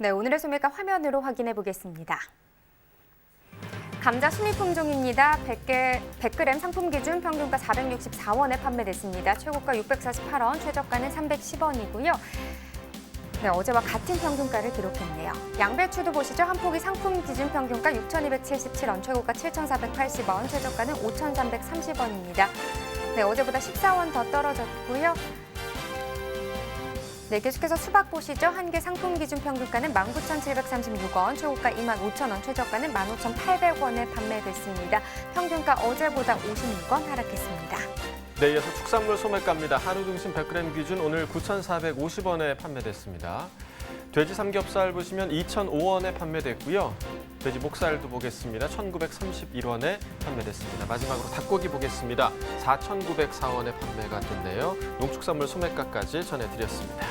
네, 오늘의 소매가 화면으로 확인해 보겠습니다. 감자 순위 품종입니다. 100개, 100g 상품 기준 평균가 464원에 판매됐습니다. 최고가 648원, 최저가는 310원이고요. 네, 어제와 같은 평균가를 기록했네요. 양배추도 보시죠. 한 포기 상품 기준 평균가 6,277원, 최고가 7,480원, 최저가는 5,330원입니다. 네, 어제보다 14원 더 떨어졌고요. 네, 계속해서 수박 보시죠. 한 개 상품 기준 평균가는 19,736원, 최고가 25,000원, 최저가는 15,800원에 판매됐습니다. 평균가 어제보다 56원 하락했습니다. 네, 이어서 축산물 소매가입니다. 한우 등심 100g 기준 오늘 9,450원에 판매됐습니다. 돼지 삼겹살 보시면 2,005원에 판매됐고요. 돼지 목살도 보겠습니다. 1,931원에 판매됐습니다. 마지막으로 닭고기 보겠습니다. 4,904원에 판매가 됐네요. 농축산물 소매가까지 전해드렸습니다.